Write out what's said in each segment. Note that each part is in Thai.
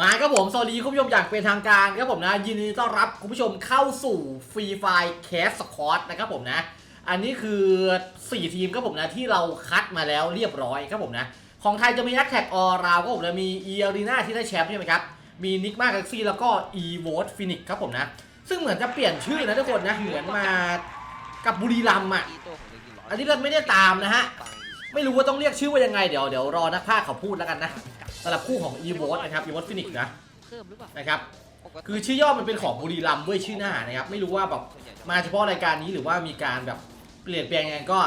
มาครับผมสวัสดีคุณผู้ชมอย่างเป็นทางการครับผมนะยินดีต้อนรับคุณผู้ชมเข้าสู่ฟรีไฟแคสสควอตนะครับผมนะ อันนี้คือ 4 ทีมครับผมนะที่เราคัดมาแล้วเรียบร้อยครับผมนะ ของไทยจะมีแอคแท็กออราวครับผมนะมีเออรีนาที่ได้แชมป์ใช่ไหมครับ มีนิกมากักซี่แล้วก็อีโวตฟินิกครับผมนะ ซึ่งเหมือนจะเปลี่ยนชื่อนะทุกคนนะ เหมือนมากับบุรีรัมย์อะอันนี้เราไม่ได้ตามนะฮะไม่รู้ว่าต้องเรียกชื่อว่ายังไงเดี๋ยวเดี๋ยวรอนักพากย์เขาพูดแล้วกันนะ สำหรับคู่ของ e v o t นะครับ e v o t Phoenix นะเพิ่มหรือเปล่านะครับคือชื่อย่อมันเป็นของบุรีรัมย์ด้วยชื่อหน้านะครับไม่รู้ว่าแบบมาเฉพาะรายการนี้หรือว่ามีการแบบเปลี่ยนแปลงยังไงก็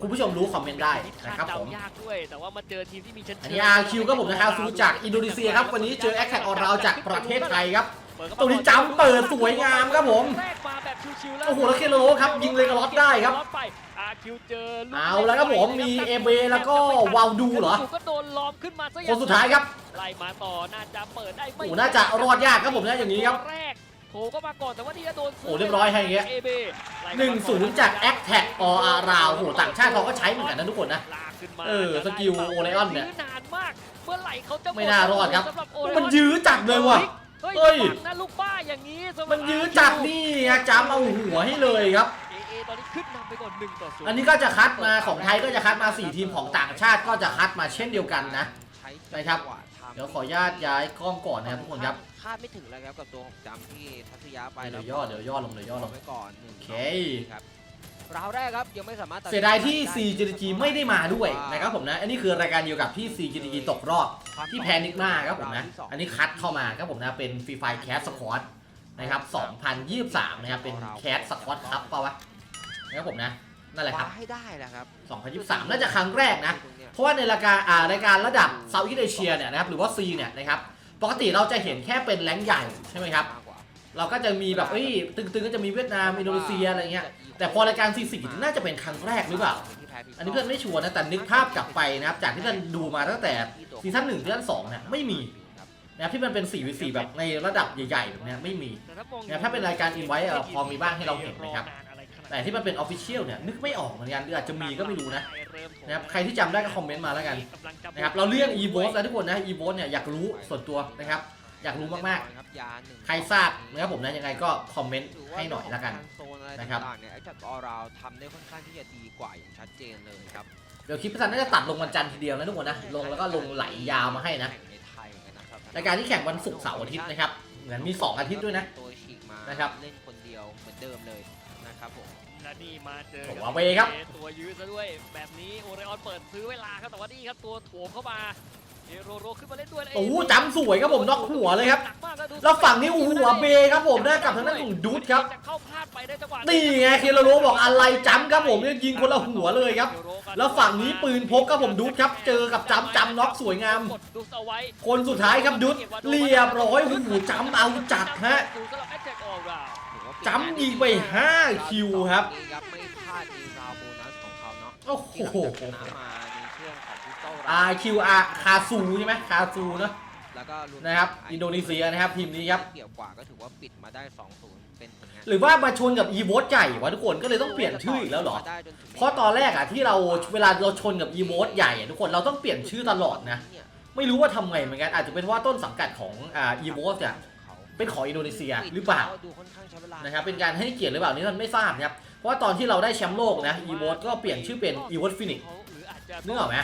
คุณผู้ชมรู้คอมเมนต์ได้นะครับเดาผมยากด้วยแต่ว่ามาเจอทีมที่มีชั้นอันนี้ RQ ก็ผมนะครับซูจากอินโดนีเซียครับวันนี้เจอแอคแท็กออราวจากประเทศไทยครับตรงนี้จำเปิดสวยงามครับผมแรกมาแบบชิวๆแล้วโอ้โหแล้วเคโลโลครับยิงเลกล็อตได้ครับ ล็อตไป RQ เจอลูกเอาแล้วครับผมมีเอเบแล้วก็วาวดูเหรอก็โดนล้อมขึ้นมาซะคนสุดท้ายครับไล่มาต่อน่าจะเปิดได้ไม่โอ้โหน่าจะรอดยากครับผมนะอย่างนี้ครับแรกโถก็มาก่อนแต่ว่านี่ก็โดนโอ้เรียบร้อยให้อย่างเงี้ยเอเบหนึ่งศูนย์จากแอคแท็กออราวโหต่างชาติเขาก็ใช้เหมือนกันนะทุกคนนะลากขึ้นมาเออสกิลโอไลออนเนี่ยยื้นานมากเมื่อไหร่เขาจะหดไม่น่ารอดครับสำหโอไลอมันยื้อจัดเลยว่ะเฮ้ยเฮ้ยฟังนะลูกป้าอย่างนี้สำหรับมันยื้อจัดนี่ไงจำเอาหัวให้เลยครับเอเอ ตอนนี้ขึ้นนำไปก่อน1ต่อ0อันนี้ก็จะคัดมาของไทยก็จะคัดมา 4 ทีมของต่างชาติก็จะคัดมาเช่นเดียวกันนะ นะครับ เดี๋ยวขออนุญาตย้ายกล้องก่อนนะครับทุกคนครับคาดไม่ถึงแล้วครับกับตัวของจำที่ทัศยาไปเดี๋ยวย่อเดี๋ยวย่อลงเดี๋ยวย่อลงไว้ก่อนหนึ่งโอเคครับราวแรกครับยังไม่สามารถตัเสียดายที่ CGG ไม่ได้มาด้วยนะครับผมนะ อันนี้คือรายการเดียวกับที่ CGG ตกรอบที่แพ้นิกมาครับผมนะ อันนี้คัดเข้ามาครับผมนะเป็นฟรีไฟแคสสควอตนะครับ 2023 นะครับ เป็นแคสสควอตครับเปล่าวะ นะครับผมนะนั่นแหละครับคว้าให้ได้นะครับ2023 น่าจะครั้งแรกนะเพราะว่าในรายการอ่ารายการระดับเซาท์อีสเอเชียเนี่ยนะครับหรือว่า C เนี่ยนะครับปกติเราจะเห็นแค่เป็นแรงค์ใหญ่ใช่ไหมครับมากกว่าเราก็จะมีแบบเอ้ยตึงๆก็จะมีเวียดนามอินโดนีเซียอะไรเงี้ยแต่พอรายการ C4 น่าจะเป็นครั้งแรกหรือเปล่า อันนี้เพื่อนไม่ชัวร์นะแต่นึกภาพกลับไปนะครับจากที่เพื่อนดูมาตั้งแต่ซีซั่นหนึ่งซีซั่นสองเนี่ยไม่มีนะครับที่มันเป็น 4v4 แบบในระดับใหญ่ๆแบบเนี้ยไม่มี แต่ถ้ามองเนี่ยถ้าเป็นรายการอินไว้พอมีบ้างให้เราเห็นนะครับ อานอะไรขนาดแต่ที่มันเป็นออฟฟิเชียลเนี่ยนึกไม่ออกเหมือนกันหรืออาจจะมีก็ไม่รู้นะเริ่มโถมนะครับใครที่จำได้ก็คอมเมนต์มาแล้วกันกำลังจะนะครับเราเรียก e v o t นะทุกคนนะ e v o t เนี่ยอยากรู้ส่วนตัวนะครับอยากรู้มากครับยาหนึ่งๆใครทราบนะครับผมนะยังไงก็คอมเมนต์ให้หน่อยแล้วกันโซนอะไรนะครับต่างๆเนี่ยไอ้จากออราวทำได้ค่อนข้างที่จะดีกว่าอย่างชัดเจนเลยครับเดี๋ยวคลิปพิธันน่าจะตัดลงวันจันทร์ทีเดียวนะทุกคนนะลงแล้วก็ลงไหลยาวมาให้นะในไทยเหมือนกันนะครับรายการที่แข่งวันศุกร์เสาร์อาทิตย์นะครับเหมือนมี 2 อาทิตย์ด้วยนะตัวฉีกมานะครับเล่นคนเดียวเหมือนเดิมเลย นะครับผม และนี่มาเจอโอ้กับวาเวครับ ตัวยื้อซะด้วยแบบนี้โอเรออนเปิดซื้อเวลาครับแต่ว่านี่ครับตัวโถมเข้ามาเอโรโรขึ้นมาเล่นด้วยโอ้โหจำสวยครับผมน็อกหัวเลยครับ หนักมากครับดูแล้วฝั่งนี้โอ้โหหัวเบครับผมได้กับทางด้านของดูดครับ จะเข้าพลาดไปได้จังหวะนี่ไงเคโรโรบอกอะไรจำครับผมเนี่ยยิงคนละหัวเลยครับ แล้วฝั่งนี้ปืนพกครับผมดูดครับ เจอกับจำจำน็อกสวยงาม กดดูดเอาไว้ คนสุดท้ายครับดุดเรียบร้อยโอ้โหจำเอาจัดฮะ ดูสำหรับแอต แทกออลราวถือว่าจำยิงไป 5 คิวครับนี่ครับไม่พลาดในราวโบนัสของเขาเนาะโอ้ที่โหหลังจากชนะมาในช่วงของพิสโต้ R Q R คาซูใช่ไหมคาซูเนอะแล้วก็วมนะครับอินโดนีเซียนะครับทีมนี้ครับเกี่ยวกว่าก็ถือว่าปิดมาได้ 2-0 เป็นผลงานหรือว่ามาชนกับ e v o t ใหญ่วะทุกคนก็เลยต้องเปลี่ยนชื่ออีกแล้วเหรอได้จนถึงเพราะตอนแรกอะที่เราเวลาเราชนกับ e v o t ใหญ่อะทุกคนเราต้องเปลี่ยนชื่อตลอดนะเนี่ยไม่รู้ว่าทำไงเหมือนกันอาจจะเป็นว่าต้นสังกัดของอ่า e v o t เนี่ย เขาเป็นของอินโดนีเซียหรือเปล่าดูค่อนข้างใช้เวลานะครับเป็นการให้เกียรติหรือเปล่านี่ท่านไม่ทราบนะครับเพราะว่าตอนที่เราได้แชมป์โลกนะ e v o t ก็เปลี่ยนชื่อเป็น e v o t Phoenix หรืออาจจะนึกออกไหม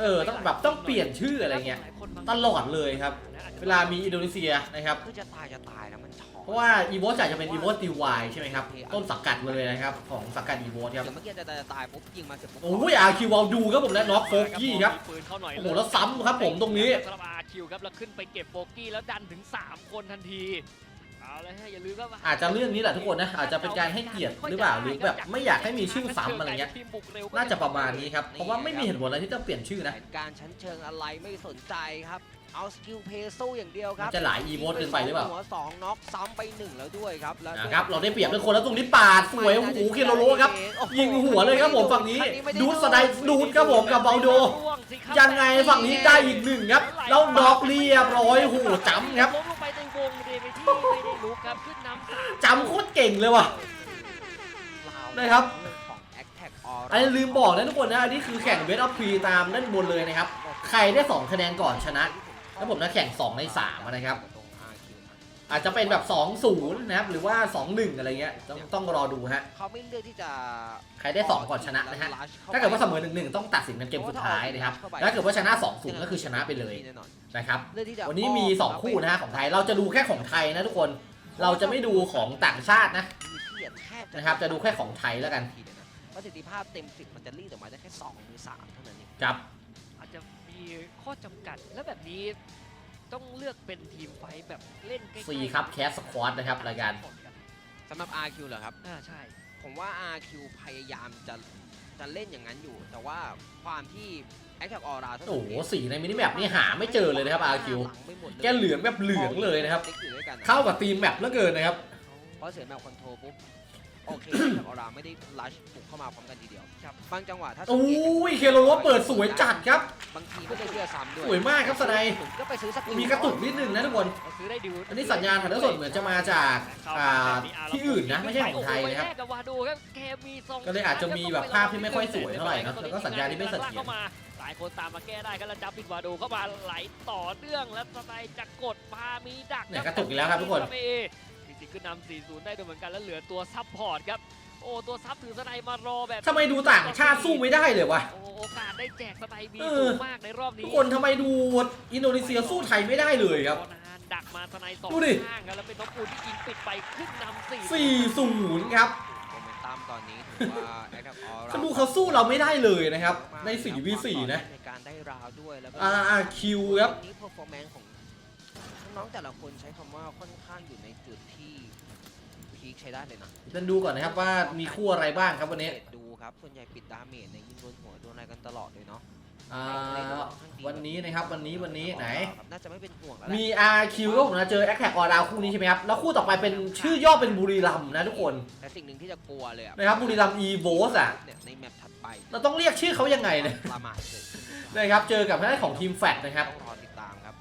เออต้องแบบต้องเปลี่ยนชื่ออะไรเงี้ยตลอดเลยครับ เวลามีอินโดนีเซียนะครับคือจะตายจะตายแล้วมันช็อตเพ ราะว่า e v o t จะเป็น e v o t d y ใช่ไหมครับ ต้นสังกัดเลยนะครับ ของสังกัด e v o t ครับเดี๋ยวเมื่อกี้จะตายจะตายปุ๊บยิงมาเสร็จปุ๊บโอ้ยอาคิวเอาดูครับผมและน็อกโฟกี้ครับปืนเข้าหน่อยโอ้โหแล้วซ้ำครับผมตรงนี้สำหรับอาคิวครับแล้วขึ้นไปเก็บโบกี้แล้วดันถึง 3 คนทันทีเอาเลยฮะอย่าลืมก็อาจจะเรื่องนี้แหละทุกคนนะอาจจะเป็นการให้เกียรติหรือเปล่าหรือแบบไม่อยากให้มีชื่อซ้ำอะไรเงี้ยน่าจะประมาณนี้ครับเพราะว่าไม่มีเหตุผลอะไรที่จะเปลี่ยนชื่อนะแผนการชั้นเชิงอะไรไม่สนใจครับ เอาสกิลเพย์สู้อย่างเดียวครับจะหลาย e v o t เกินไปหรือเปล่าหัวสองน็อกซ้ำไปหนึ่งแล้วด้วยครับแล้วนะครับเราได้เปรียบเป็นคนแล้วตรงนี้ปาดสวยโอ้โหเคโรโรครับยิงหัวเลยครับผมฝั่งนี้ดูดสไลด์ดูดครับผมกับเบาโด ยังไงฝั่งนี้ได้อีกหนึ่งครับแล้วดอกเรียบร้อยโอ้โหจำครับล้มลงไปในวงเดวิดที่ไม่ได้ลุกครับขึ้นนำสามจำโคตรเก่งเลยว่ะนะครับของ Attack All อันนี้ลืมบอกนะทุกคนนะอันนี้คือแข่งเบสออฟพรีตามด้านบนเลยนะครับ ใครได้ 2 คะแนนก่อนชนะ แล้วผมนะแข่ง 2 ใน3นะครับตรง RQ ครับ อาจจะเป็นแบบ 2-0 นะครับ หรือว่า 2-1 อะไรเงี้ยต้องต้องรอดูฮะ เขาไม่เลือกที่จะใครได้ 2 ก่อนชนะนะฮะลัชข้ไปถ้าเกิดว่าเสมอ 1-1 ต้องตัดสินกันเกมสุดท้ายนะครับแล้วถ้าเกิดว่าชนะ 2-0 ก็คือชนะไปเลยแน่นอนนะครับเลือกที่จะวันนี้มี 2 คู่นะฮะของไทย เราจะดูแค่ของไทยนะทุกคน เราจะไม่ดูของต่างชาตินะมีที่แทบนะครับ จะดูแค่ของไทยแล้วกันประสิทธิภาพเต็มสิบมันจะรีดออกมาได้แค่สองหรือสามเท่านั้นเองครับอาจจะมี ข้อจำกัด แล้วแบบนี้ต้องเลือกเป็นทีมไฟท์แบบเล่นใกล้ๆซีครับแคสสควอตนะครับรายการ สำหรับ RQ เหรอครับ อ่าใช่ ผมว่า RQ พยายามจะจะเล่นอย่างนั้นอยู่ แต่ว่าความที่ Attack All Round โอ้โหสีในมินิแมปนี่หาไม่เจอเลยนะครับ RQ หลังไปหมดเลยแกเหลืองแบบเหลืองเลยนะครับติ๊กอยู่ด้วยกันเข้ากับทีมแมปเหลือเกินนะครับ เพราะเสียแมวคอนโทรลปุ๊บ โอเค Attack All Round ไม่ได้ลัชบุกเข้ามาพร้อมกันทีเดียวครับบางจังหวะถ้าสัโอ้งเกตยเคโรโรเปิดสวยจัดครับ บางทีไม่ได้เชื่อซ้ำด้วยสวยมากครับสไนด์ ผมก็ไปซื้อสักมีกระตุกนิดนึงนะทุกคน เราซื้อได้ดิวอันนี้สัญญาณถ่ายทอดสดเหมือนจะมาจากอ่าที่อื่นนะไม่ใช่ของไทยนะครับ โอ้โหแลกกับวาดูครับแกมีทรงก็เลยอาจจะมีแบบภาพที่ไม่ค่อยสวยเท่าไหร่นะแล้วก็สัญญาณที่ไม่เสถียรเข้ามาหลายคนตามมาแก้ได้ครับแล้วจับปิดวาดูเข้ามาไหลต่อเนื่องแล้วสไตล์จะกดพามีดักเนี่ยกระตุกอีกแล้วครับทุกคน เอ จริงๆขึ้นนำ4-0 ได้ด้วยเหมือนกันแล้วเหลือตัวซับพอร์ตครับ โอ้ตัวซับถือสไนด์มารอแบบทำไมดูต่างชาติสู้ไม่ได้เลยวะ โอ้โอกาสได้แจกสไนด์มีเออสูงมากในรอบนี้ทุกคนทำไมดูอินโดนีเซียสู้ไทยไม่ได้เลยครับโนานดักมาสไนด์สองดูดิ ข้างครับแล้วเป็นน้องปูนที่ยิงปิดไปขึ้นนำสี่4-0ครับ โมเมนตัมตอนนี้ถือว่า Attack All เขา Round ดูเขาสู้เราไม่ได้เลยนะครับ ใน 4v4 นะ ในการได้ราวด้วยแล้วก็ RRQ ครับ วันนี้ performance ของน้องๆแต่ละคนใช้คำว่าค่อนข้างอยู่ในจุด ที่พีคใช้ได้เลยนะจะดูก่อนนะครับว่ามีคู่อะไรบ้างครับวันนี้ดูครับส่วนใหญ่ปิดดาเมจในยยิงโดนหัวโดนอะไรกันตลอดเลยเนาะอ่าวันนี้นะครับวันนี้วันนี้ไหนครับน่าจะไม่เป็นห่วงแล้วแหละมี RQ ก็ผมนะเจอ a อ t แ c กออดาวคู่นี้ใช่ไหมครับ แล้วคู่ต่อไปเป็นชื่อย่อเป็นบุรีรัมย์นะทุกคน แต่สิ่งหนึ่งที่จะกลัวเลยอะนะครับบุรีรัมย์ e v o s อะเนี่ยในแมปถัดไป เราต้องเรียกชื่อเขายังไงเนี่ยประมาทเกิดขึ้นหรือเปล่านะครับเจอกับทางด้านของทีมแฟดนะครับ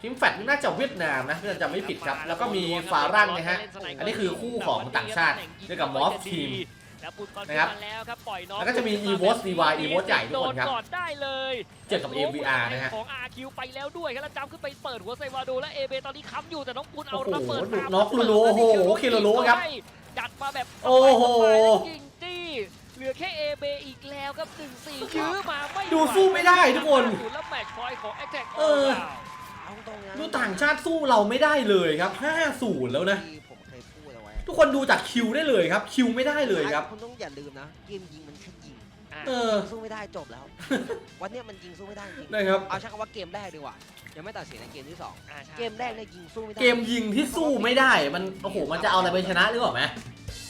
ทีมแฟดนี่น่าจะเวียดนามนะถ้าจำไม่ผิดครับ แล้วก็มีฟารั่งนะฮะ อันนี้คือคู่ของต่างชาติเจอกับ Morph Team แล้วปุดก่อนนะครับขึ้นมาแล้วครับปล่อยน้องแล้วก็จะมี EVOS DY EVOS ใหญ่ทุกคนครับโดก่อนได้เลยเจอกับ AVR นะฮะของ RQ ไปแล้วด้วยครับแล้วจำขึ้นไปเปิดหัวไซวาโดและเอเบตอนนี้ค้ำอยู่แต่น้องปุนเอาโอ้โหระเบิดดูตามน็อกโลโอ้โหเคโลโลครับจัดมาแบบโอ้โหยิงจี้เหลือแค่เอเบอีกแล้วครับ1 4ยื้อมาไม่ดูสู้ไม่ได้ทุกคนแล้วแมตช์พอยต์ของแอคแท็กเออ เอาตรงๆนะดูต่างชาติสู้เราไม่ได้เลยครับ 5-0 แล้วนะ ที่ผมเคยพูดเอาไว้ทุกคนดูจากคิวได้เลยครับ คิวไม่ได้เลยครับ คุณต้องอย่าลืมนะ เกมยิงมันแค่ยิงเออ สู้ไม่ได้จบแล้ว วันเนี้ยมันยิงสู้ไม่ได้จริงนะครับ เอาใช้คำว่าเกมแรกดีกว่า ยังไม่ตัดสินในเกมที่สองอ่าใช่เกมแรกเนี่ยยิงสู้ไม่ได้เกมยิงที่สู้ไม่ได้ มัน โอ้โห มันจะเอาอะไรไปชนะหรือเปล่าไหม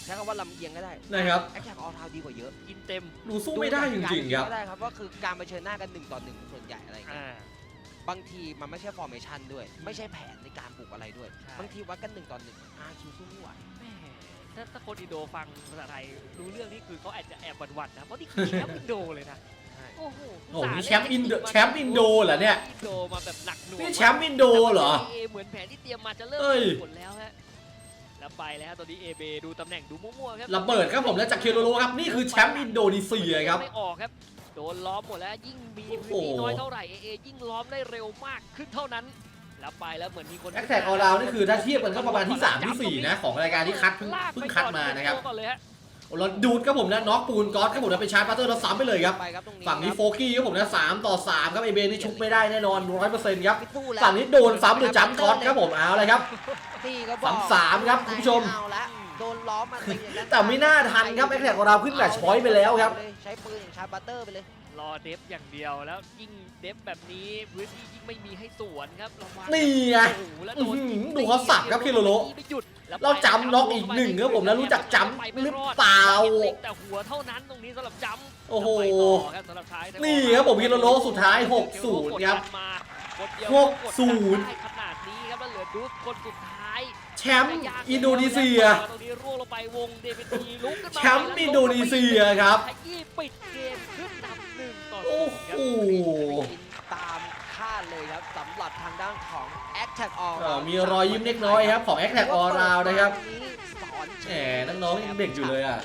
ใช้คำว่าลำเอียงก็ได้นะครับ แอคแท็กออลทาวดีกว่าเยอะกินเต็มดูสู้ไม่ได้จริงๆครับก็ได้ครับว่าคือการเผชิญหน้ากันหนึ่งต่อหนึ่งส่วนใหญ่อะไรอย่างเงี้ย อ่า บางทีมันไม่ใช่ฟอร์เมชันด้วย ไม่ใช่แผนในการบุกอะไรด้วย ใช่ บางทีวัดกันหนึ่งต่อหนึ่งอาคิวสู้ไม่ไหวแม่ถ้าถ้าคนอินโดฟังภาษาไทยรู้เรื่องนี่คือเขาอาจจะแอบหวั่นๆนะ เพราะนี่คือแชมป์อินโดเลยนะโอ้โหโอ้โหนี่แชมป์อินโดแชมป์อินโดเหรอเนี่ย อินโดมาแบบหนักหน่วงนี่แชมป์อินโดเหรอแต่ว่า AA เหมือนแผนที่เตรียมมาจะเริ่มเอ้ย ผลแล้วฮะ แล้วไปแล้วตอนนี้เอเบดูตำแหน่งดูมั่วๆครับระเบิดครับผมแล้วจากเคโรโรครับนี่คือแชมป์อินโดนีเซียครับ ไม่ออกครับโดนล้อมหมดแล้วยิ่งมีโอ้โหพื้นที่น้อยเท่าไหร่เอเอยิ่งล้อมได้เร็วมากขึ้นเท่านั้น แล้วไปแล้วเหมือนมีคนแอคแท็กออราวนี่คือถ้าเทียบกันก็ประมาณที่ 3 ที่ 4 นะ ของรายการที่คัดเพิ่งลากเพิ่ไปงคัดก่อนมานะครับก่อนเลยฮะโอ้แล้วดูดครับผมนะน็อกปูนก๊อตครับผมนะไปชาร์จปัตเตอร์แล้วซ้ำไปเลยครับไปครับตรงนี้ฝั่งนี้ครับโฟกี้ครับผมนะสามต่อสามครับไอเบนนี่ชุบไม่ได้แน่นอนร้อยเปอร์เซ็นต์ครับไม่สู้แล้วฝั่งนี้โดนซ้ำหรือจัมป์ช็อตครับผมเอาเลยครับตีก็บอกสามสามครับคุณผู้ชมเอาละ โดนล้อมมาตีอย่างนั้นแต่ไม่น่าทันครับแอคแท็กของเราขึ้นแมตช์พอยต์ไปแล้วครับ ใช้ปืนอย่างชาร์จบัตเตอร์ไปเลย รอเดฟอย่างเดียวแล้วยิ่งเดฟแบบนี้พื้นที่ยิ่งไม่มีให้สวนครับระวังนี่ไงโอ้โหแล้วอื้โดอนหือดูเขาสับครับคิโรโรไม่หยุดแล้วเราจำน็อกอีกหนึ่งครับผมแล้วรู้จักจำหรือเปล่า แต่หัวเท่านั้นตรงนี้สำหรับจำโอ้โหไปต่อครับสำหรับท้ายนี่ครับผมคิโรโรสุดท้าย 6-0 ครับ หก6-0ขนาดนี้ครับแล้วเหลือดูสคนสุดท้าย แชมป์อินโดนีเซีย ตรงนี้ร่วงลงไปวงเดวิดทีลุกขึ้นมาแชมป์อินโดนีเซียครับขยี้ปิดเกมขึ้นนำหนึ่งต่อโอ้ศูนย์ครับโห ตามคาดเลยครับสำหรับทางด้านของ Attack All เอ่อมีรอยยิ้มเล็กน้อยครับของแอคแท็กออราวนะครับ แหแหมน้องๆยังเด็กอยู่เลยอะ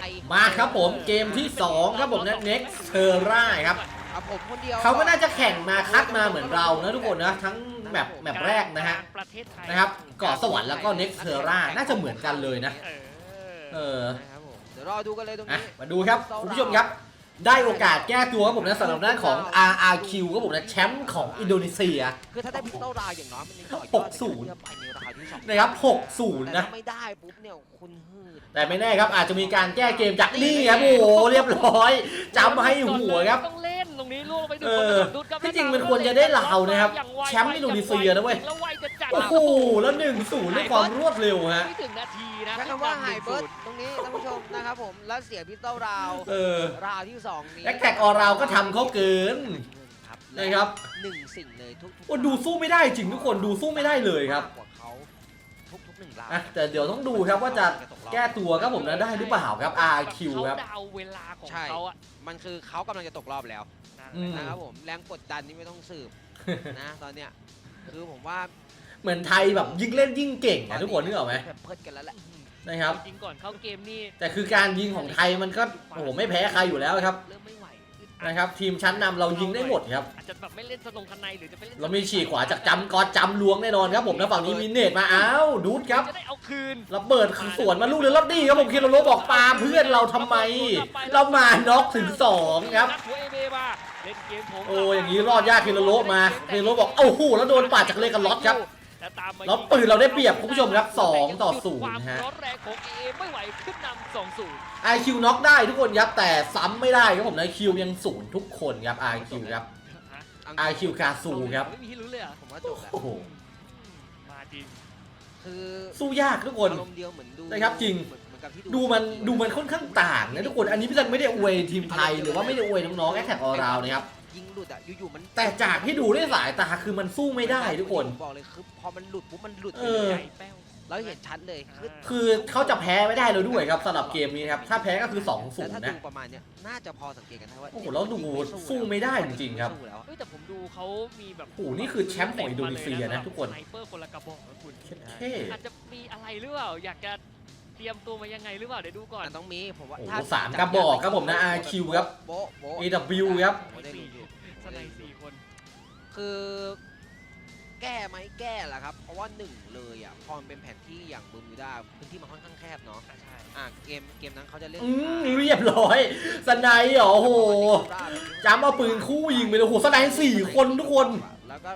ไทยมาครับผมเกมที่ 2 ครับผมนะ next t e r r a ครับ อะผมคนเดียวเขาก็น่าจะแข่งมาคัดมาเหมือนเรานะทุกคนนะทั้งแมปแมปแรกนะฮะประเทศไทยนะครับเกาะสวรรค์แล้วก็เน็กเทอร่าน่าจะเหมือนกันเลยนะ เออเออนะครับผมเดี๋ยวรอดูกันเลยตรงอะนี้มาดูครับคุณผู้ชมครับ ได้โอกาสแก้ตัวครับผมนะสำหรับด้านของ RRQ ครับผมนะแชมป์ของอินโดนีเซีย คือถ้าได้พิสโตรายอย่างน้อยมันยังต่อยหอดกศูนย์เพื่อไปในราคาที่สองนะครับ60แต่นะถ้าไม่ได้ปุ๊บเนี่ยคุณฮืด แต่ไม่แน่ครับอาจจะมีการแก้เกมจากนี่ครับโอ้โหเรียบร้อยจำให้หัวครับต้องเล่นตรงนี้ล่วงไปถึงเออคนกระโดดครับที่จริงมันควรจะได้เรานะครับแชมป์อินโดนีเซียนะเว้ยแล้วไวจะจัดโอ้โหแล้ว1นศูนย์ด้วยความรวดเร็วฮะไม่ถึงนาทีนะใช้คำว่าไฮเบิร์ดตรงนี้ท่านผู้ชมนะครับผมแล้วเสียพิสโตราวเออราวที่สองนี้แอคแท็กออราวก็ทำเขาเกินครับนะครับหนึ่งสิ่งเลยทุกๆโอ้ดูสู้ไม่ได้จริงทุกคนดูสู้ไม่ได้เลยครับ หนึ่งราวอะแต่เดี๋ยวต้องดูครับว่าจะแก้ตัวครับผมนะได้หรือเปล่าครับ RQ ครับ เขาเดาเวลาของใช่ เขาอะมันคือเขากำลังจะตกรอบแล้วอืมนะครับผมแรงกดดันนี่ไม่ต้องสืบนะตอนเนี้ยคือผมว่าเหมือนไทยแบบยิ่งเล่นยิ่งเก่งนะทุกคนนึกออกไหมแบบเพิดกันแล้วแหละนะครับ จริงๆก่อนเข้าเกมนี่แต่คือการยิงของไทยมันก็โอ้โหไม่แพ้ใครอยู่แล้วครับ เริ่มไม่ไหวอึดอัด นะครับทีมชั้นนำเรายิงได้หมดครับ อาจจะแบบไม่เล่นสนงคันในหรือจะไปเล่นเรามีฉีกขวาจากจำกอดจำลวงแน่นอนครับผมนะฝั่งนี้มีเนตมาอ้าวดูดครับจะได้เอาคืนระเบิดคือสวนมาลูกเรือรถดีครับผมคิโรโรบอกปาเพื่อนเราทำไม เรามาน็อกถึงสองครับ นักหัวเอเบมาเล่นเกมผมโอ้อย่างนี้รอดยากคิโรโรมาคิโรโรบอกเอ้าหูแล้วโดนปาดจากเลกันล็อตครับ แล้วตามมาแล้วปืนเราได้เปรียบคุณผู้ชมครับ2ต่อ0ความฮะร้อนแรงของเอไม่ไหวขึ้นนำสองศูนย์ IQ น็อกได้ทุกคนครับแต่ซ้ำไม่ได้ครับผมนะคิวยังศูนย์ทุกคนครับ IQ ครับ IQ คาซูครับไม่มีให้รู้เลยเหรอะผมว่าจบแล้วโอ้โหมาจริงคือสู้ยากทุกคนอารมณ์เดียวเหมือนดูนะครับจริงเหมือนเหมือนกับที่ดูมันดูมันค่อนข้างต่างนะทุกคนอันนี้พี่ตันไม่ได้อวยทีมไทยหรือว่าไม่ได้อวยน้องๆแอคแท็กออราวนะครับ ยิงหลุดอะอยู่ๆมันแต่จากที่ดูด้วยสายตาคือมันสู้ไม่ได้ทุกคนบอกเลยคือพอมันหลุดปุ๊บมันหลุดเอไปอเลยใหญ่แป้วแล้วเห็นชัดเลยคือคือเขาจะแพ้ไม่ได้เลยด้วยครับสำหรับเกมนี้ครับถ้าแพ้ก็คือ2แล้วถ้า0นะดูประมาณเนี้ยน่าจะพอสังเกตกันได้ว่าโอ้โหแล้วดูสู้ไม่ได้จริงๆครับสู้แล้วเฮ้ยแต่ผมดูเขามีแบบโอ้โหนี่คือแชมป์ของอินโดนีเซียนะทุกคนสไนเปอร์คนละกระบอกนะคุณเท่อาจจะมีอะไรหรือเปล่าอยากจะเต รียมตัวมายังไงหรือเปล่าเดี๋ยวดูก่อน มันต้องมีผมว่าโอ้โหถ้สามกระบอกครับผมนะ RQ ครับ โบ๊ะโบ๊ะ AW ครับ ผมได้ดูอยู่ สไนสี่คน คือแก้ไหมแก้แหละครับ เพราะว่าหนึ่งเลยอะพอมันเป็นแผนที่อย่างเบอร์มิวดาพื้นที่มันค่อนข้างแคบเนาะอะใช่อะเกมเกมนั้นเขาจะเล่นอืมเรียบร้อยสไนด์เหรอโอ้โหจำเอาปืนคู่ยิงไปเลยโอ้โหสไนด์สี่คนทุกคน แล้วก็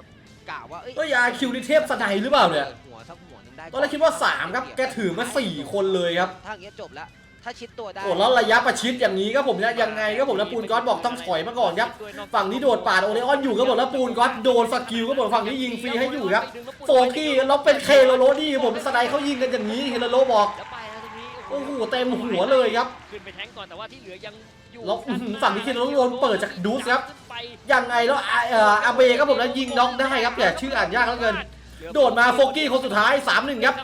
กะว่าเอ้ยเอ้ยอาคิวนี่เทพสไนด์หรือเปล่าเนี่ย หัวสักหัวหนึงได้ ตอนแรกคิดว่า 3 ครับ แกถือมา 4 คนเลยครับ ถ้าอย่างเงี้ยจบแล้วถ้าชิดตัวได้โอ้แล้วระยะประชิดอย่างนี้ครับผมนะยังไงครับผมนะปูนก๊อตบอกต้องถอยมาก่อนครับ ฝั่งนี้โดดปาดโอเลออนอยู่ครับผมแล้วปูนก๊อตโดนสกิลครับผมฝั่งนี้ยิงฟรีให้อยู่ครับโฟกี้แล้วเป็นเคโลโรดี้ครับผมสไนด์เขายิงกันอย่างนี้เคโลโรบอกแล้วไปแล้วตรงนี้โอ้โหเต็มหัวเลยครับขึ้นไปแทงก่อนแต่ว่าที่เหลือยังอยู่แล้วอื้อหือฝั่งนี้เคโลโรโดนเปิดจากดูสครับขึ้นไปยังไงแล้วอาเอ่ออาเบครับผมนะยิงน็อกได้ครับแต่ชื่ออ่านยากเหลือเกิน โดดมาโฟกี้คนสุดท้าย 3-1 ครับ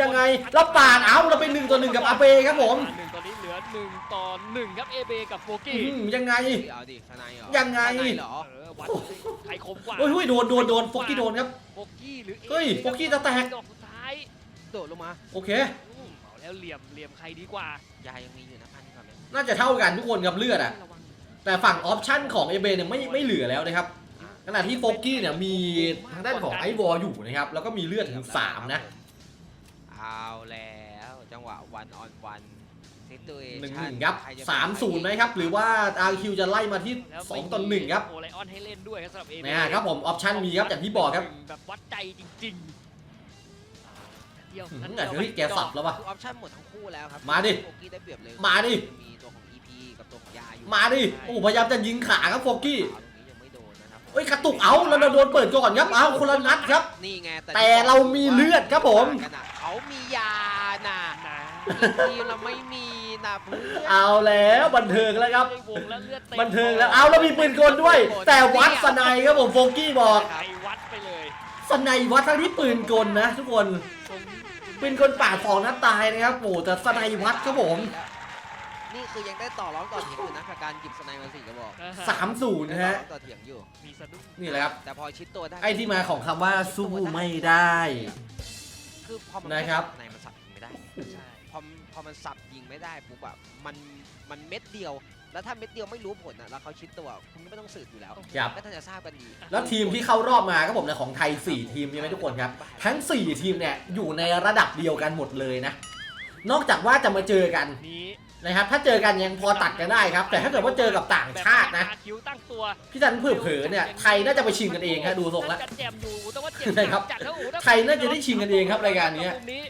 ยังไงแล้วปาดเอาเราเป็น1ต่อ1กับอาเบครับผมหนึ่งตอนนี้เหลือหนึ่งต่อหนึ่งครับเอเบกับโฟอื้กี้อหือยังไงเอาดิสไนด์เหรอยังไงสนด์เหรอเออวัดใครคมกว่าเฮ้ยเฮ้ยโดนโดนโดนโฟกี้โดนครับโฟกี้หรือเฮ้ยโฟกี้จะแตกดอกสุดท้ายโดดลงมาโอเคอืมเอาแล้วเหลี่ยมเหลี่ยมใครดีกว่ายายังมีอยู่นะพันก่อนเนี่ยน่าจะเท่ากันทุกคนกับเลือดอะระวังแต่ฝั่งออปชั่นของเอเบเนี่ยไม่ไม่เหลือแล้วนะครับ ขณะที่โฟกี้เนี่ยมีทางด้านของไอวอลอยู่นะครับ แล้วก็มีเลือดถึงสามนะ เอาแล้วจังหวะวันออนวันซิตูเอหนึ่งหชั่นึ่นงครับสามศูนย์ไหมครับ หรือว่าอาคิวจะไล่มาที่แล้วสองต่อหนึ่งครับโอไลออนให้เล่นด้วยครับสำหรับเอเบนะครับผมออปชั่นมีครับอย่างที่บอกครับแบบวัดใจจริงๆเดียวหืมนัดแต่เดียวเฮ้ยแกสับแล้ววะคือออปชั่นหมดทั้งคู่แล้วครับมาดิโฟกี้ได้เปรียบเลยมาดิมีตัวของ EP กับตัวของยาอยู่มาดิโอ้พยายามจะยิงขาครับโฟกี้ เอ้ยกระตุกเอาแล้วเราโดนเปิดก่อนครับเอาคนละนัดครับ นี่ไงแต่เรามีเลือดครับผมกันอะเขามียาน่ะนะอีกทีมเราไม่มีนะเพื่อนเอาแล้วบันเทิงแล้วครับได้วงแล้วเลือดต็มบันเทิงแล้วเอาแล้วมีปืนกลด้วย แต่วัดสไนยครับผมโฟกี้บอกไอวัดไปเลยสไนยวัดทั้งที่ปืนกลนะ ทุกคนตรงปืนกลปาดสองนัดตายนะครับโอ้แต่สไนยวัดครับผม นี่คือยังได้ต่อร้องต่อเถียงอยู่นะกับการหยิบสไนเปอร์สี่กระบอกสามศูนย์ได้นะต่อฮะร้องต่อเถียงอยู่ มีสะดุ้งนี่แหละครับ แต่พอชิดตัวได้ไอ้ที่มาของคำว่าสู้ไม่ได้ คือพอมันนะครับสไนมันสับยิงไม่ได้ ใช่พอมพอมันสับยิงไม่ได้ปุ๊บอะมันมันเม็ดเดียว แล้วถ้าเม็ดเดียวไม่รู้ผลอะแล้วเขาชิดตัวคุณก็ไม่ต้องสืบอยู่แล้วครับ ก็ท่านจะทราบกันดีแล้วทีมที่เข้ารอบมาครับผมนะของไทย 4 ทีมใช่ไหมทุกคนครับ ทั้ง 4 ทีมเนี่ยอยู่ในระดับเดียวกันหมดเลยนะ นอกจากว่าจะมาเจอกัน นี้ นะครับถ้าเจอกันยังพอตัดกันได้ครับ แต่ถ้าเกิดว่าเจอกับต่างชาตินะแบบคิวตั้งตัวพี่จันเผื่อๆเนี่ยไทยน่าจะไปชิงกันเองครับดูทรงแล้วน่าจะแจมอยู่แต่ว่าเจ็บใช่ครับจัดแล้วโอ้โหไทยน่าจะได้ชิงกันเองครับรายการเนี้ยมุมนี้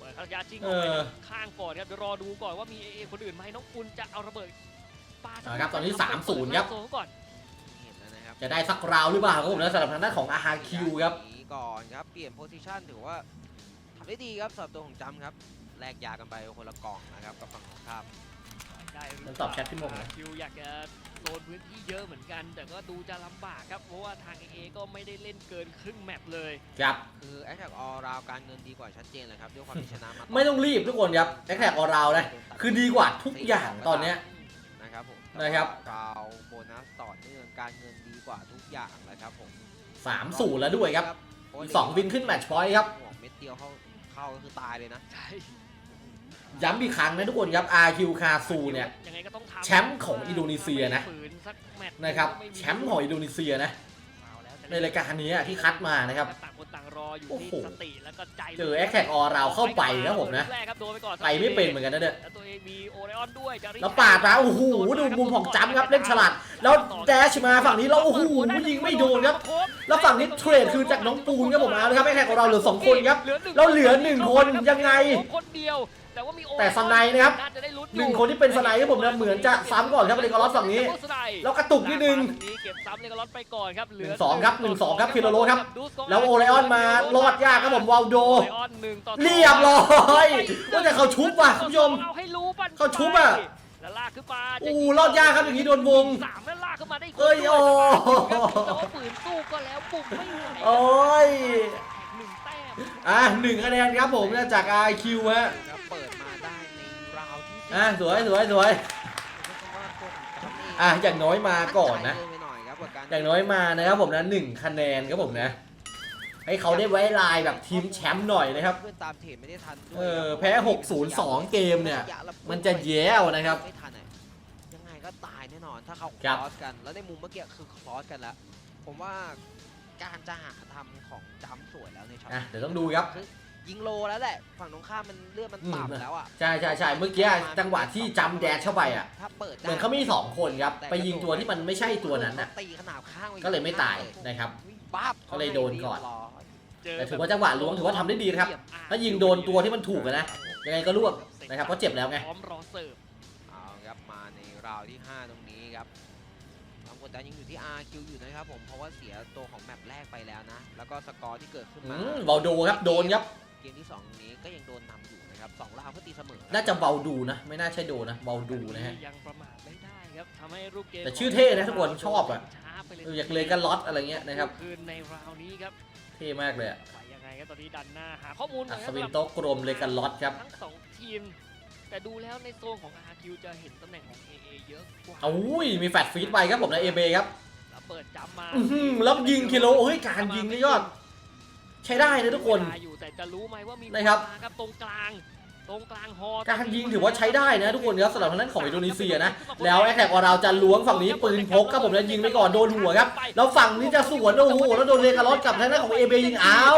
เปิดขยะจริงเอออกไปอข้างก่อนครับเดี๋ยวรอดูก่อนว่ามีเอคนอื่นไหมน้องปุณจะเอาระเบิดปาอ่าครับตอนนี้3-0ครับโซก่อนเห็นแล้วนะครับจะได้สักราวหรือเปล่าครับผมนะสำหรับทางด้านของอาฮาคิวครับหนีก่อนครับเปลี่ยนโพซิชันถือว่าทำได้ดีครับสำหรับตัวของจำครับ แลกยากันไปคนละกล่องนะครับกับฝั่งของข้าม ได้หรืมันตอบแชทพี่โมงนะ คิวอยากจะโซนพื้นที่เยอะเหมือนกัน แต่ก็ดูจะลำบากครับ เพราะว่าทางเอก็ไม่ได้เล่นเกินครึ่งแมปเลย ครับ คือแอคแท็กออราวการเงินดีกว่าชัดเจนเลยครับด้วยความที่ชนะมาไม่ต้องรีบทุกคนครับแอคแท็กออราวนะ คือดีกว่าทุกอย่างตอนเนี้ย นะครับผมนะครับ ราวโบนัสต่อเนื่องการเงินดีกว่าทุกอย่างนะครับผม3 0แล้วด้วยครับ อีกสองวินขึ้นแมตช์พอยต์ครับห่วงเม็ดเดียวเข้าเข้าก็คือตายเลยนะ ใช่ ย้ำอีกครั้งนะทุกคนครับ RQ คาซูเนี่ยยังไงก็ต้องทำแชมป์ของอินโดนีเซียนะฝืนสักแมตช์นะครับไม่แชมป์ของอินโดนีเซียนะเอาแล้วจะในรายการนี้อะที่คัดมานะครับต่างคนต่างรออยู่โอ้ที่โหสติแล้วก็ใจเจอแอคแท็กออราวเข้าไปครับผมนะแรกครับโดนไปก่อนไปไม่เป็นเหมือนกันนะเด้อแล้วตัวเองมีโอเรออนด้วยจาริแล้วปาดมาโอ้โหดูมุมของจำครับเล่นฉลาดแล้วแดชมาฝั่งนี้แล้วโอ้โหยิงไม่โดนครับแล้วฝั่งนี้เทรดคือจากน้องปูนครับผมเอาเลยครับแอคแท็กของเราเหลือสองคนครับแล้วเหลือหนึ่งคนยังไงคนเดียว แต่ว่ามีโอแต่สไนด์นะครับาจะได้ลุ้อยู่หนึ่งคนที่เป็นสไนด์ครับผมนะเหมือนจะซ้ำก่อนครับเลกอลอสฝั่งนี้สไนด์แล้วกระตุกนิดนึงนี้เก็บซ้ำเลกอลอสไปก่อนครับเหลือหนึ่งสองครับหนึ่งสองครับคิโลโลครับดูสกแล้วโอไลออนมารอดยากครับผมวาลโดโอไลออนหนึ่งต่อสองเรียบร้อยว่าแต่เขาชุบว่ะคุณผู้ชมเอาให้รู้ปันเขาชุบอะแล้วลากขึ้นมาโอ้รอดยากครับอย่างนี้โดนวงสามแล้วลากขึ้นมาได้เอ้ยโอ้แต่ว่าฝืนสู้ก็แล้วปุ่มไม่ไหวโอ้ยหนึ่งแต้มอะหนึ่งคะแนนครับผมนะจาก IQ ฮะครับ เปิดมาได้ในราวที่สี่อะสวยสวยสวยอะอย่างน้อยมาก่อนนะมั่ใจเกิไปหน่อยครับกับการอย่างน้อยมานะครับผมนะหนึ่งคะแนนครับผมนะ ให้เขาได้ไว้ลายแบบทีมแชมป์หน่อยนะครับเพื่อนตามเทรดไม่ได้ทันด้วยเออครับแพ้6-0-2เกมเนี่ย มันจะแย่วนะครับไม่ทันอะยังไงก็ตายแน่นอนถ้าเขาคครับลอสกัน แล้วในมุมเมื่อกี้คือคลอสกันแล้วผมว่าการจะหาทำของจำสวยแล้วในช็อตอะเดี๋ยวต้องดูครับคือ ยิงโลแล้วแหละ ฝั่งตรงข้ามมันเลือดมันอืมต่ำแล้วอะใช่ใช่ใช่เมื่อกี้จังหวะที่จำแดชเข้าไปอะถ้าเปิดได้เหมือนเขามีสองคนครับไปยิงตัวที่มันไม่ใช่ตัวนั้นน่ะตีขนาดข้างก็เลยไม่ตายนะครับปั๊บก็เลยโดนก่อนเจอแต่ถือว่าจังหวะล้วงถือว่าทำได้ดีนะครับถ้ายิงโดนตัวที่มันถูกอะนะยังไงก็ล่วงนะครับเพราะเจ็บแล้วไงพร้อมรอเสิร์ฟเอาครับมาในราวที่ 5 ตรงนี้ครับความกดดันยังอยู่ที่ RQ อยู่นะครับผมเพราะว่าเสียตัวของแมปแรกไปแล้วนะ แล้วก็สกอร์ที่เกิดขึ้นอืมามเบาดูครับโดนครับเก มที่2ตรงนี้ก็ยังโดนนำอยู่นะครับสองราวเพื่อตีเสมอน่าจะเบาดูนะ ไม่น่าใช่โดนนะเบาดูนะฮะยังประมาทไม่ได้ครับทำให้รูปเกมแต่ชื่อเท่นะทุกคนชอบอะช้าไปเลยเอออยากเลยกันล็อตอะไรเงี้ยนะครับคืนในราวนี้ครับเท่มากเลยอะไปยังไงครับตอนนี้ดันหน้าหาข้อมูลหน่อัอยคศรับวินโต๊ะกลมเลยกันล็อตครับทั้งสองทีมแต่ดูแล้วในโซนของ RQ จะเห็นตำแหน่งของ AA เยอะกว่าอุ้ยมีแฟดฟีดไปครับผมนะเอเบครับแล้วเปิดจับมาอื้อหือแล้วยิงกิโลเฮ้ยการยิงนี่ยอด ใช้ได้นะทุกคนเวลาอยู่แต่จะรู้ไหมว่ามีนะครับเวลาครับตรงกลางตรงกลางฮอการยิงถือว่าใช้ได้นะทุกคนครับสำหรับทางด้านของอินโดนีเซียนะ แล้วแอคแท็กของเราจะล้วงฝั่งนี้ปืนพกครับผมแล้วยิงไปก่อนโดนหัวครับ แล้วฝั่งนี้จะสวนโอ้โหแล้วโดนเลกาลอสกับทางด้านของเอเบยิงเอา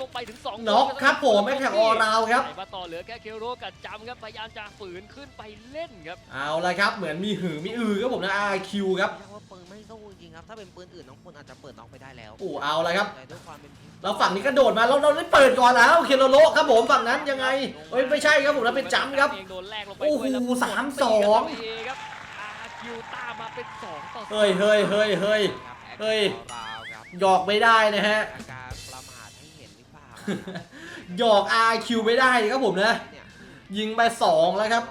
ลงไปถึงสองน็อกครับผมแอคแท็กออราวครับใส่มาต่อเหลือแค่เคโรกับจำครับพยายามจะฝืนขึ้นไปเล่นครับเอาละครับเหมือนมีหือมีอือครับผมนะ RQ ครับเรียกว่าปืนไม่สู้จริงๆครับถ้าเป็นปืนอื่นน้องคนอาจจะเปิดน็อกไปได้แล้วโอ้เอาละครับแต่ด้วยความเป็นพิษ แล้วฝั่งนี้กระโดดมาแล้วเราได้เปิดก่อนแล้วเคโนโระครับผมฝั่งนั้นยังไงเอ้ยไม่ใช่ครับผมแล้วเป็นจัมป์ครับเองโดนแลกลงไปโอ้โหด้วยแล้วสามสองตีกับตัวเครับอาคิวตามมาเป็นสองต่อสองเฮ้ยเฮ้ยเฮ้ยเฮ้ยครับเฮ้ยแอคราวครับหยอกไม่ได้นะฮะอาการประมาทให้เห็นหรือเปล่าหยอก RQ ไม่ได้ครับผมนะเนี่ยยิงไปสองแล้วครับ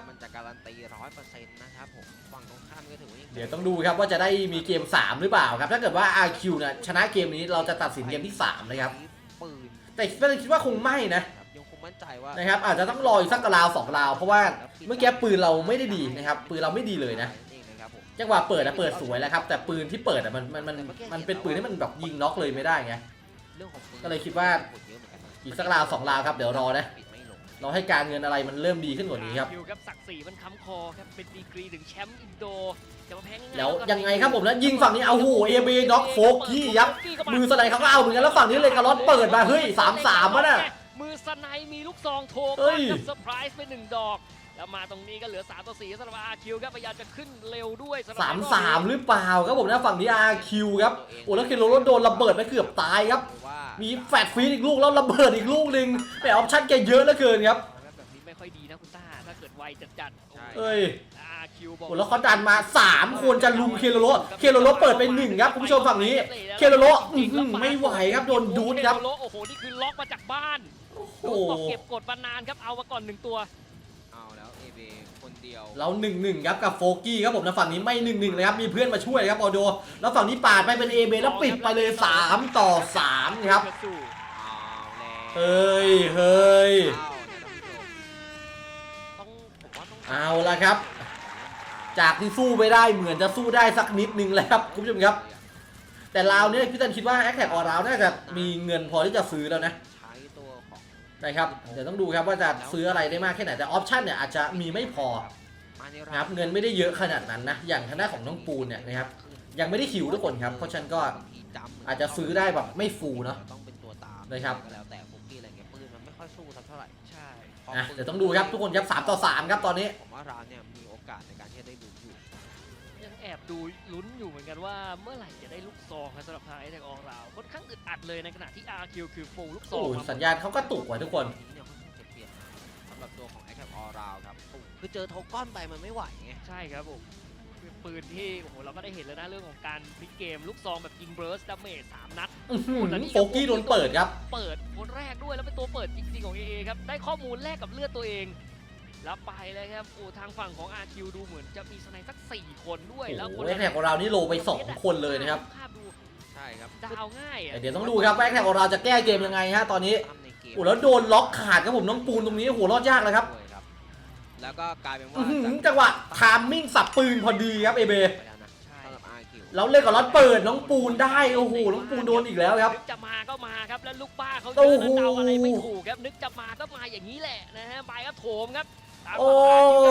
เดี๋ยวต้องดูครับว่าจะได้มีเกม 3 หรือเปล่าครับ ถ้าเกิดว่า RQ นะชนะเกมนี้เราจะตัดสินเกมที่ 3 นะครับ ปืนแต่ก็เลยคิดว่าคงไม่นะครับยังคงมั่นใจว่านะครับ อาจจะต้องรออีกสักราวสองราว เพราะว่าเมื่อกี้ปืนเราไม่ได้ดีนะครับ ปืนเราไม่ดีเลยนะเองนะครับผมจังหวะเปิดอะเปิดสวยแล้วครับ แต่ปืนที่เปิดอะมันมันมันมันเป็นปืนที่มันแบบยิงน็อกเลยไม่ได้ไง เรื่องของปืนก็เลยคิดว่า ผลเยอะเหมือนกันนะอีกสักราวสองราวครับเดี๋ยวรอนะปิดไม่ลงเราให้การเงินอะไรมันเริ่มดีขึ้นกว่านี้ครับคิวครับศักดิ์ศรีมันค้ำคอครับเป็นดีกรีถึงแชมป์อินโดจะมา แพ้ง่ายๆแล้วก็ยังไงครับผมแล้วยิงฝั่งนี้เอาโหเอเบน็อกโฟกกี้ครับมือสไลด์เขาก็เอาเหมือนกันแล้วฝั่งนี้เลยกระลอตเปิดมาเฮ้ยสามสามวะน่ะมือสไนด์มีลูกซองโทรเฮ้ก่อนยกับเซอร์ไพรส์ไปหนึ่งดอกแล้วมาตรงนี้ก็เหลือ 3 ต่อ4สำหรับอาคิวครับพยายามจะขึ้นเร็วด้วยสำหรับสามรอบสามนี้หรือเปล่าครับผมนะฝั่งนี้อาคิวครับโอ้แล้วเคโรโรโดนระเบิดไปเกือบตายครับหรือว่ามีแฟดฟีดอีกลูกแล้วระเบิดอีกลูกหนึ่งแต่ออปชั่นแกเยอะเหลือเกินครับแบบนี้ไม่ค่อยดีนะคุณต้าถ้าเกิดไวจัดๆใช่เอ้ยอาคิวบอก โอ้แล้วเขาดันมา 3 คนจะลุมเคโรโรเคโรโรเปิดไปหนึ่งครับคุณผู้ชมฝั่งนี้ เคโรโรอื้อหือไม่ไหวครับโดนดูดครับเคโรโรโอ้โหนี่คือล็อกมาจากบ้านโอ้โหดูดบอกเก็บกดมานานครับเอามาก่อนหนึ่งตัวเอาแล้วเอเบคนเดียวเราหนึ่งหนึ่งครับกับโฟกี้ครับผมนะฝั่งนี้ไม่หนึ่งหนึ่งเลยครับมีเพื่อนมาช่วยครับออโด แล้วฝั่งนี้ปาดไปเป็นเอเบแล้วปิดไปเลย 3 ต่อ 3 ครับเอาแล้วเฮ้ยเฮ้ยเอาเนี่ยท่านผู้ชมต้องผมว่าต้องเอาละครับ จากที่สู้ไม่ได้เหมือนจะสู้ได้สักนิดนึงแล้วครับคุณผู้ชมครับ แต่ลาวเนี่ยพี่ตันคิดว่าแอคแท็กออราวน่าจะมีเงินพอที่จะซื้อแล้วนะใช้ตัวของนะครับเดี๋ยวต้องดูครับว่าจะซื้ออะไรได้มากแค่ไหนแต่ออปชั่นเนี่ยอาจจะมีไม่พอมาในนะครับเงินไม่ได้เยอะขนาดนั้นนะอย่างทางด้านของน้องปูนเนี่ยนะครับยังไม่ได้คิวทุกคนครับเพราะฉะนั้นก็อาจจะซื้อได้แบบไม่ฟูลเนอะต้องเป็นตัวตามนะครับก็แล้วแต่ฟุกกี้อะไรเงี้ยปืนมันไม่ค่อยสู้สักเท่าไหร่ใช่อะเดี๋ยวต้องดูครับทุกคนครับ3ต่อ3ครับตอนนี้ผมว่าร้านเนี่ย ดูลุ้นอยู่เหมือนกันว่าเมื่อไหร่จะได้ลูกซองครับสำหรับทางไอแท็กอองเราค่อนข้างอึดอัดเลยในขณะที่ RQ คือฟูลลูกซอโอ้งยมาสัญญาณเขาก็ตุกไว้ทุกคนทีนี้เนี่ยค่อนข้างเจ็บเปรียบสำหรับตัวของ a อ t แ c อ All Round ครับโอ้คือเจอโทก้อนไปมันไม่ไหวไงใช่ครับผมเป็นปืนที่โอ้โหเราก็ได้เห็นแล้วนะเรื่องของการพลิกเกมลูกซองแบบยิงเบิร์สดาเมจสามนัดอื้อหือโฟกี้โดนเปิดครับ เปิดคนแรกด้วยแล้วเป็นตัวเปิดจริงๆของ AA ครับได้ข้อมูลแลกกับเลือดตัวเอง แล้วไปเลยครับโอ้ทางฝั่งของ RQ ดูเหมือนจะมีสไนด์สัก 4 คนด้วย แล้วโอ้คนโหแอคแท็กของเรานี่โลไป 2 คนเลยนะครับภาพดูใช่ครับดาวง่ายอะแต่เดี๋ยวต้องดูครับว่าแอคแท็กของเราจะแก้เกมยังไงฮะตอนนี้ทำในเกมโอ้แล้วโดนล็อกขาดครับผมน้องปูนตรงนี้โอ้โหรอดยากเลยครับด้วยครับแล้วก็กลายเป็นว่าอื้อหือจังหวะทามมิ่งสับปืนพอดีครับเอเบไปแล้วนะใช่สำหรับ RQ แล้วเล่นกับล็อตเปิดน้องปูนได้โอ้โหน้องปูนโดนอีกแล้วครับนึกจะมาก็มาครับแล้วลูกบ้าเขาเยโอ้อะโหนะเดาอะไรไม่ถูกครับนึกจะมาก็มาอย่างนี้แหละนะฮะไปก็โถมครับ ตามโอ้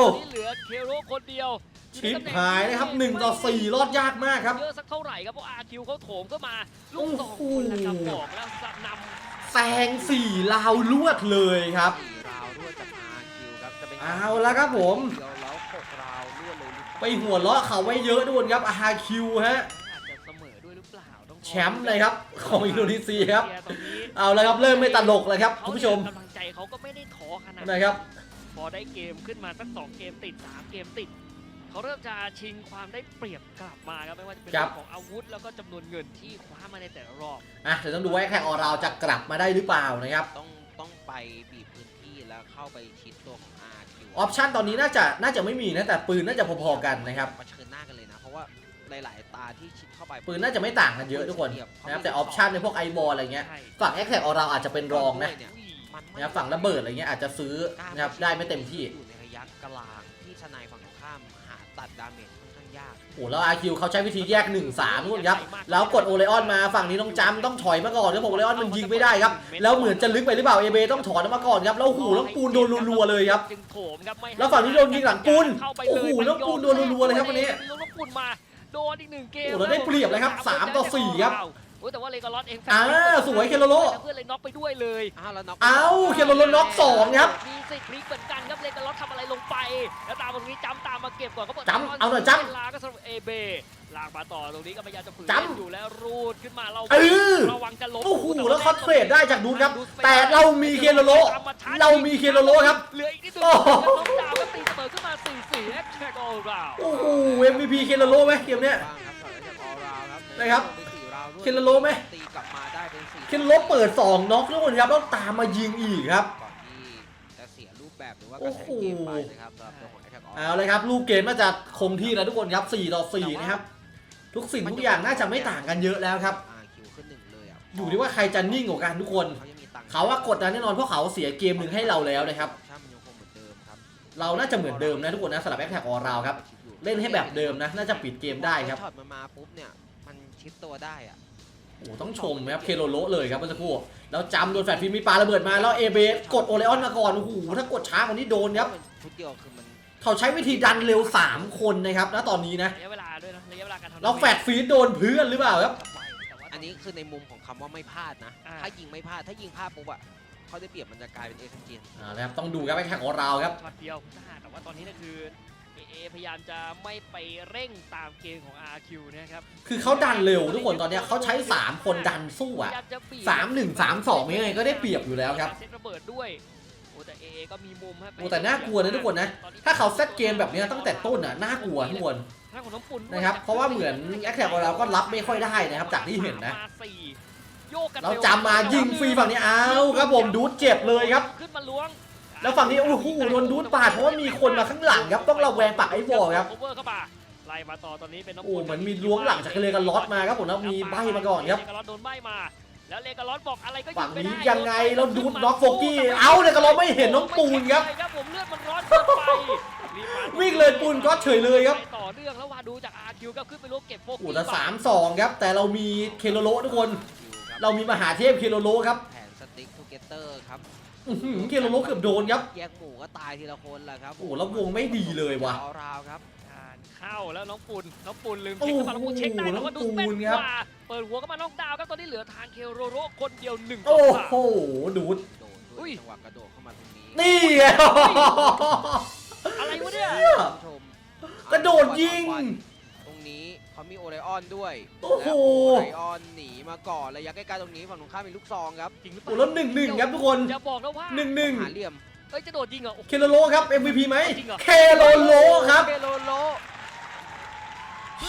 ฝั่ง RQ นี่เหลือเคโรคนเดียวชิปหายนะครับ1ต่อ4รอดยากมากครับ เยอะสักเท่าไหร่ครับเพราะ RQ เขาโถมเข้ามาลูกสองโอ้คนโหแล้วครับบอกแล้วนำแซงสี่ลาวลวดเลยครับสี่ราวด้วยจาก RQ ครับจะเป็นเอาละครับผม เดียวแล้วหกราวรวดเลยหรือเปล่าไปหัวเราะเขาไว้เยอะด้วยครับอาคิวฮะ อาจจะเสมอด้วยหรือเปล่าต้องแชมป์เลยครับของอินโดนีเซียครับตอนนี้เอาละครับเริ่มไม่ตลกเลยครับคุณผู้ชมกำลังใจเขาก็ไม่ได้ท้อขนาดนะครับ พอได้เกมขึ้นมาสักสองเกมติดสามเกมติดเขาเริ่มจะชิงความได้เปรียบกลับมาครับไม่ว่าจะเป็นครัเรื่บองของอาวุธ แล้วก็จำนวนเงินที่คว้ามาในแต่ละรอบอะเดี๋ยวต้องดูว่าแข่งออราวจะกลับมาได้หรือเปล่านะครับต้องต้องไปบีบพื้นที่แล้วเข้าไปชิดตัวของ RQ ออปชั่นตอนนี้น่าจะน่าจะไม่มีนะแต่ปืนน่าจะพอๆกันนะครับเผชิญหน้ากันเลยนะเพราะว่าหลายๆตาที่ชิดเข้าไปปืนน่าจะไม่ต่างกันเยอะทุกคนนะครับแต่ออปชั่นในพวกไอบอลอะไรเงี้ยใช่ฝั่งแอคแท็กออราวอาจจะเป็นรองนะเนี่ยอุ้ยมันไม่นะครับฝั่งระเบิดอะไรเงี้ยอาจจะซื้อนะครับได้ไม่เต็มที่อยู่ในระยะกลางที่ชนายฝั่งตรงข้ามหาตัดดาเมจค่อนข้างยากโอ้แล้วอาคิวเขาใช้วิธีแยก1 3นู่นครับแล้วกดโอเลออนมาฝั่งนี้ต้องจำต้องถอยมาก่อนครับผมโอเลออนมันยิงไม่ได้ครับแล้วเหมือนจะลึกไปหรือเปล่าเอเบต้องถอนออกมาก่อนครับแล้วโอ้โหูแล้วปูนโดนรัวๆเลยครับจึงโถมครับไม่ให้แล้วฝั่งนี้โดนยิงหลังปูนเข้าไปโอ้โหแล้วปูนโดนรัวๆเลยครับวันนี้แล้วปูนมาโดนอีกหนึ่งเกมโอ้โหแล้วได้เปรียบเลยครับสามต่อสี่ครับโอ้ยแต่ว่าเลกาลอสเองอ่าสวยเคโลโลเพื่อนเลยน็อกไปด้วยเลยอ้าวแล้วน็อกเอ้าเคโรโลน็อกสองครับมีสิทธิ์พลิกเหมือนกันครับเลกาลอสทำอะไรลงไป แล้วตามตรงนี้จำตามมาเก็บก่อนเขาบอกจำเอาหน่อยจำเวลาก็สำหรับเอเบลากมาต่อตรงนี้ก็พยายามจะฝืนจำเล่นอยู่แล้วรูดขึ้นมาเราเออระวังจะล้มโอ้โหแล้วเขาเทรดได้จากดูนครับ แต่เรามีเคโรโลเรามีเคโรโลครับเหลืออีกนิดนึงโอ้โหแล้วน้องดาวก็ตีเสมอขึ้นมา4-4แอคแท็กออลราวโอ้โห MVP เคโรโลไหมเกมเนี้ยบ้างครับสำหรับจากออราวครับนะครับ เป็นสี่ราวด้วยเคโรโลไหมตีกลับมาได้เป็นสี่เคโรโลเปิด 2น็อกทุกคนครับแล้วตามมายิงอีกครับก่อนที่จะเสียรูปแบบหรือว่ากระแสเกมไปนะครับสำหรับตัวของแอคแท็กออเอาเลยครับลูกเกมน่าจะคงที่แล้วทุกคนครับ4ต่อ4นะครับทุกสิ่งทุกอย่างน่าจะไม่ต่างกันเยอะแล้วครับ คิวขึ้นหนึ่งเลยอะอยู่ที่ว่าใครจะนิ่งกว่ากันทุกคน เขายังมีตังค์เขาว่ากดดันแน่นอนเพราะเขาเสียเกมหนึ่งให้เราแล้วนะครับใช่มันยังคงเหมือนเดิมครับเราน่าจะเหมือนเดิมนะทุกคนนะสำหรับแอคแท็กออราวครับ เล่นให้แบบเดิมนะ น่าจะปิดเกมได้ครับช็อตมันมาปุ๊บเนี่ยมันชิดตัวได้อะ โอ้โหต้องชมนะครับเคโรโลเลยครับเมื่อสักครู่แล้วจำโดนแฟลชฟิล์มมีปาระเบิดมาแล้วเอเบกดโอเลออนมาก่อนโอ้โหถ้ากดช้ากว่านี้โดนครับชุดเดียวคือมันเขาใช้วิธีดันเร็ว 3 คนนะครับณตอนนี้นะระยะเวลาด้วยนะระยะเวลาการทำแล้วแฟดฟีดโดนเพื่อนหรือเปล่าครับแต่ว่าอันนี้คือในมุมของคำว่าไม่พลาดนะอ่าถ้ายิงไม่พลาดถ้ายิงพลาดปุ๊บอะเขาได้เปรียบมันจะกลายเป็นเอเซนจินอ่านะครับต้องดูครับไอ้แข่งของเราครับช็อตเดียวแต่ว่าตอนนี้ก็คือ เอเอพยายามจะไม่ไปเร่งตามเกมของ RQ นะครับคือเขาดันเร็วทุกคนตอนเนี้ยเขาใช้ 3 คนดันสู้พอะ ยายามจะบีบ สามหนึ่งสามสองยังไงก็ได้เปรียบอยู่แล้วครับ เซตระเบิดด้วยโอ้แต่เอเอก็มีมุมฮะโอ้แต่น่ากลัวนะทุกคนนะ ถ้าเขาเซตเกมแบบเนี้ยตั้งแต่ต้นอะน่ากลัวทุกคนทางของน้องปุ่นด้วยนะครับ เพราะว่าเหมือนแอคแท็กของเราก็รับไม่ค่อยได้นะครับ จากที่เห็นนะ มาสี่โยกกันเราร็วจำมายิงฟรีฝั่งนี้อ้าวครับผมดูดเจ็บเลยครับ ขึ้นมาล้วง แล้วฝั่งนี้โอ้โหโดนดูดปาดเพราะว่ามีคนมาข้างหลังครับต้องระแวงปักไอ้วอลครับโอเวอร์เข้ามาไล่มาต่อตอนนี้เป็นน้องโอ้ปุ่นเหมือนมีล้วงหลังจากเลกันล็อตมาครับผมแล้วมีใบมาก่อนครับ เลกาลอสโดนใบมา แล้วเลกาลอสบอกอะไรก็ยิฝั่งงไม่นี้ได้ยังไงแล้วดูดน็อกโฟกี้เอาเลยก็เราไม่เห็นน้องปูนครับ ไม่เช็เลยครับผมเลือดมันร้อนเกินไปรีบมาวิ่งเลยปูนก็เฉยเลยครับ ไปต่อเนื่องแล้วว่าดูจาก RQ ก็ขึ้นไปล้วงเก็บโฟโอ้กี้แต่สามสองครับ แต่เรามีเคโลโลทุกคน เรามีมหาเทพเคโลโลครับ แผนสติ๊กทูเกเตอร์ครับ อื้อหือเคโลโลเกือบโดนครับ แยกหมู่ก็ตายทีละคนแหละครับโอ้แล้ววงไม่ดีเลยว่ะ เอาราวครับ อ่านเข้าแล้วน้องปุ่นน้องปุ่นลืมโอ้เช็คโหเข้ามาแล้วปุ่นเช็คได้แต่ว่าดูน้องปุ่เป็นนกครับว่าเปิดหัวเข้ามาน้องดาวครับตอนนี้เหลือทางเคโรโรคนเดียวหนึ่งต่โอ้อสาม โห ดูด โดนอุ้ด้วยย จังหวะกระโดดเข้ามาตรงนี้นี่ไง อะไรวะเนี่ยคุณผู้ชมกระโดดยิงตรงนี้ เขามีโอไลออนด้วยโอ้โห และโอไลออนหนีมาก่อนระยะใกล้ๆตรงนี้ฝั่งตรงข้ามมีลูกซองครับจริงหรือเปโอ้ล่าแล้วหนึ่งหนึ่งครับทุกคนอย่าบอกนะว่าหนึ่งหนึ่งหาเหลี่ยมเอ้ยจะโดดยิงเหรอโอ้โห เคโลโลครับ MVP ไหมจริงเหรอ เคโลโลครับเคโลโล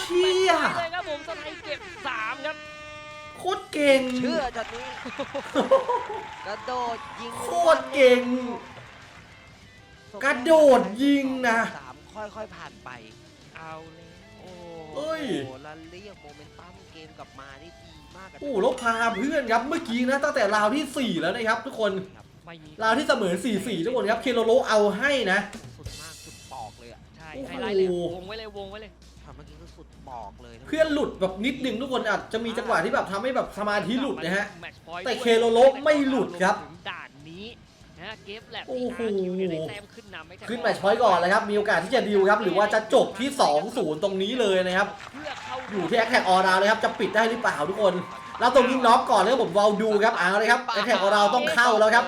เชี่ยไปเลยครับผมสไนด์เก็บสามครับ โคตรเก่ง เชื่อจัดนี้กระโดดยิงโคตรเก่ง กระโดดยิงนะ สามค่อยๆผ่านไป เอา เลยโอ้เอ้ย โหแล้วเรียกโมเมนตัมเกมกลับมาได้ดีมากกับโอ้แล้วพาเพื่อนครับเมื่อกี้นะตั้งแต่ราวที่ 4 แล้วนะครับทุกคนไม่มีราวที่เสมอ4-4ทุกคนครับเคโลโลเอาให้นะ สุดมากสุดปอกเลยอะใช่โอ้โหไฮไลท์เลยวงไว้เลยวงไว้เลยทำเมื่อกี้คือสุดปอกเลยเพื่อนหลุดแบบนิดนึงทุกคนอาจจะมีจังหวะที่แบบทำให้แบบสมาธิหลุดนะฮะแมตช์พอยต์แต่ด้วยเคโลโลไม่หลุดครับถึงด่านนี้ นะเกฟแลบโอ้โห คิวเนี่ยได้แต้มขึ้นนำไม่ใช่ขึ้นแมตช์พอยต์ก่อนเลยครับ มีโอกาสที่จะดิวครับ หรือว่าจะจบที่ 2-0 ตรงนี้เลยนะครับ เพื่อเข้าอยู่ที่แอคแท็กออราเลยครับ จะปิดได้หรือเปล่าทุกคน แล้วตรงนี้น็อกก่อนเลยครับผมวอลดูครับเอาเลยครับแอคแท็กออราต้องเข้าแล้วครับ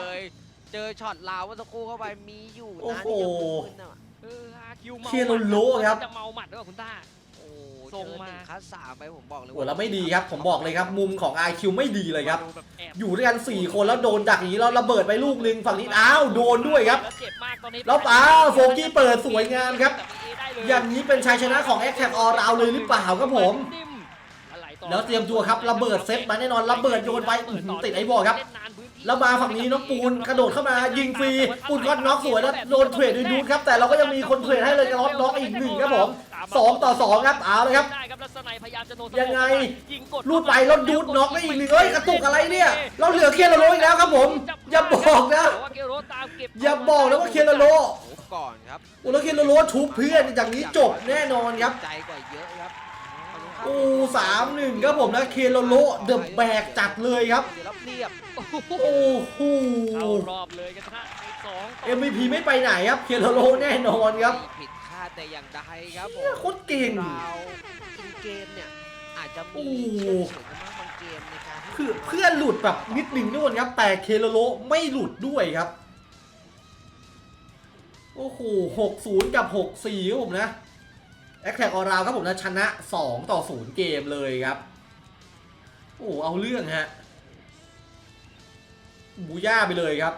เจอช็อตลาวเมื่อสักครู่เข้าไปมีอยู่โอ้นะโห ที่จะขึ้นน่ะเอออาคิวเมาเคโลโลครับ จะเมาหมัดด้วยเหรอคุณต้า โอ้ส่เจงอมาหนึ่งคัสสามไปผมบอกเลยโอ้แล้วไม่ดีครับ ผมบอกเลยครับ มุมของ IQ ไม่ดีเลยครับดูแบบแอบอยู่ด้วยกัน 4 คนแล้วโดนดักอย่างนี้แล้วระเบิดไปลูกหนึงฝั่งนี้อ้าวโดนด้วยครับแล้วเจ็บมากตอนนี้แล้วอ้าวโฟกี้เปิดสวยงามครับแต่ PA ได้เลยอย่างนี้เป็นชัยชนะของแอคแท็กออราเลยหรือเปล่าครับผมนิ่มอะไรต่อแล้วเตรียมตัวครับระเบิดเซตมาแน่นอนระเบิดโยนไปอื้อหือติดไอ้บอลครับแล้วมาฝั่งนี้น้องปูนกระโดดเข้ามายิงฟรีปูนก็น็อกสวยแล้วโดนเทรดด้วยดูดครับแต่เราก็ยังมีคนเทรดให้เลยกระล็อกน็อกอีกหนึ่งครับผม สองต่อสองครับเอาเลยครับ ได้ครับแล้วสไนพยายามจะโนสโมยังไง ยิงกดลูดไปแล้วดูดน็อกได้อีกหนึ่งเอ้ยกระตุกอะไรเนี่ยเราเหลือเคโลโลอีกแล้วครับผม อย่าบอกนะแต่ว่าเกโรตามเก็บอย่าบอกนะว่าเคโลโลโอ้ก่อนครับโอ้แล้วเคโลโลชุบเพื่อนอย่างนี้จบแน่นอนครับใจกว่าเยอะครับโอ้สามหนึ่งครับผมนะเคโลโลเดอะแบกจัดเลยครับเดี๋ยวรับเรียบโอ้โหเข้ารอบเลยกันชนะไปสองต่อ MVP ไม่ไปไหนครับเคโลโลแน่นอนครับไม่ผิดคาดแต่อย่างใดครับผเนี่ยมโคตรเก่ง เราอินเกมเนี่ยอาจจะโอ้มีโหเชื่อเฉือนกันมากบางเกมในการที่คือเพื่อนหลุดแบบนิดหนึ่งทุกคนครับแต่เคโลโลไม่หลุดด้วยครับ โอ้โหหกศูนย์กับหกสี่ครับผมนะแอคแท็กออราวครับผมนะชนะสองต่อศูนย์เกมเลยครับ โอ้โหเอาเรื่องฮะบูย่าไปเลยครับ